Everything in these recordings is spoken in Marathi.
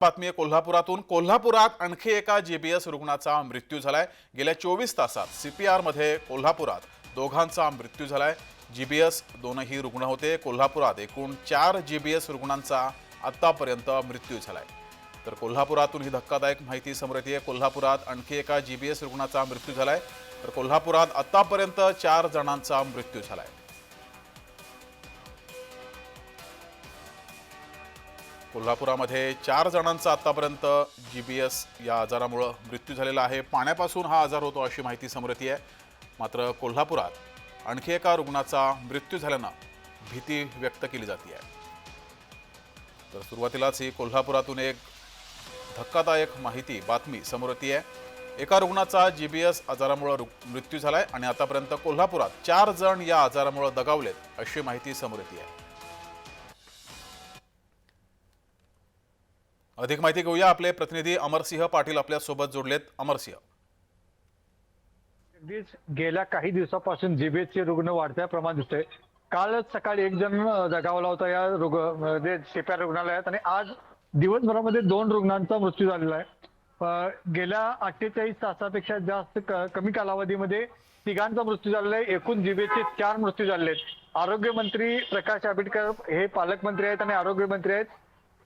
बातमी आहे कोल्हापुरातून. कोल्हापुरात आणखी एका जीबीएस रुग्णाचा मृत्यू झालाय. गेल्या चोवीस तासात सीपीआरमध्ये कोल्हापुरात दोघांचा मृत्यू झालाय. जीबीएस दोनही रुग्ण होते. कोल्हापुरात एकूण चार जीबीएस रुग्णांचा आतापर्यंत मृत्यू झालाय. तर कोल्हापुरातून ही धक्कादायक माहिती समोर येते. कोल्हापुरात आणखी एका जीबीएस रुग्णाचा मृत्यू झालाय. तर कोल्हापुरात आतापर्यंत चार जणांचा मृत्यू झालाय. कोल्हापुरामध्ये चार जणांचा आतापर्यंत जी बी एस या आजारामुळं मृत्यू झालेला आहे. पाण्यापासून हा आजार होतो अशी माहिती समोर येते आहे. मात्र कोल्हापुरात आणखी एका रुग्णाचा मृत्यू झाल्यानं भीती व्यक्त केली जाते. आहे तर सुरुवातीलाच ही कोल्हापुरातून एक धक्कादायक माहिती बातमी समोर येते आहे. एका रुग्णाचा जी बी एस आजारामुळं रु- मृत्यू आहे आणि आतापर्यंत कोल्हापुरात चार जण या आजारामुळं दगावलेत अशी माहिती समोर येते आहे. अधिक माहिती घेऊया. आपले प्रतिनिधी अमरसिंह पाटील आपल्यासोबत जोडलेत. अमरसिंह अगदीच गेल्या काही दिवसापासून जीबीएसचे रुग्ण वाढत्या प्रमाण दिसतोय. कालच सकाळी एक जण जगावला होता या रुग्ण म्हणजे रुग्णालयात आणि आज दिवसभरामध्ये दोन रुग्णांचा मृत्यू झालेला आहे. गेल्या अठ्ठेचाळीस तासापेक्षा जास्त कमी कालावधीमध्ये तिघांचा मृत्यू झालेला आहे. एकूण जीबीएसचे चार मृत्यू झालेले आहेत. आरोग्यमंत्री प्रकाश आंबेडकर हे पालकमंत्री आहेत आणि आरोग्य मंत्री आहेत.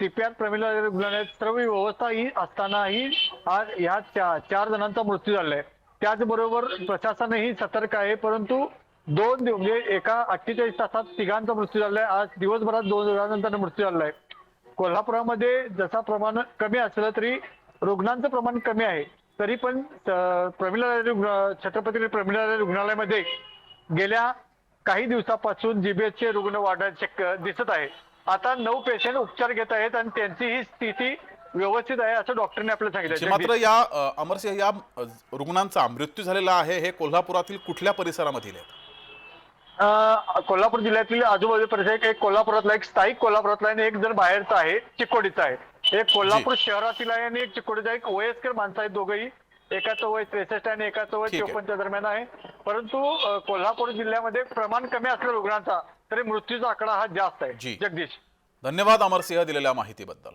टीपीआर प्रमिला रुग्णालयात सर्व व्यवस्था ही असतानाही आज ह्या चार जणांचा मृत्यू झालाय. त्याचबरोबर प्रशासनही सतर्क आहे परंतु दोन दिव- म्हणजे एका अठ्ठेचाळीस तासात तिघांचा मृत्यू झालाय. आज दिवसभरात दोन जणांचा मृत्यू झालाय. कोल्हापुरामध्ये जसा प्रमाण कमी असलं तरी रुग्णांचं प्रमाण कमी आहे. तरी पण प्रमिला रुग्ण छत्रपती प्रमिला रुग्णालयामध्ये गेल्या काही दिवसापासून जीबीएसचे रुग्ण वाढण्याचे दिसत आहे. आता नऊ पेशंट उपचार घेत आहेत आणि त्यांची ही स्थिती व्यवस्थित आहे असं डॉक्टरने आपल्याला सांगितलं. मात्र या अमरसिंह या रुग्णांचा मृत्यू झालेला आहे हे कोल्हापुरातील कुठल्या परिसरामधील आहे कोल्हापूर जिल्ह्यातील आजूबाजू परिसर एक कोल्हापुरातला एक स्थायिक कोल्हापुरातला आणि एक जण बाहेरचा आहे चिकोडीचा आहे. एक कोल्हापूर शहरातील आहे आणि एक चिकोडीचा. एक वयस्कर माणसं आहेत दोघंही. एकाचं वय त्रेसष्ट आणि एकाचं वय ठीक आहे. चोपन्नच्या दरम्यान आहे परंतु अं, कोल्हापूर जिल्ह्यामध्ये प्रमाण कमी असलं रुग्णांचा तरी मृत्यूचा आकडा हा जास्त जी. आहे जगदीश धन्यवाद अमरसिंह दिलेल्या माहितीबद्दल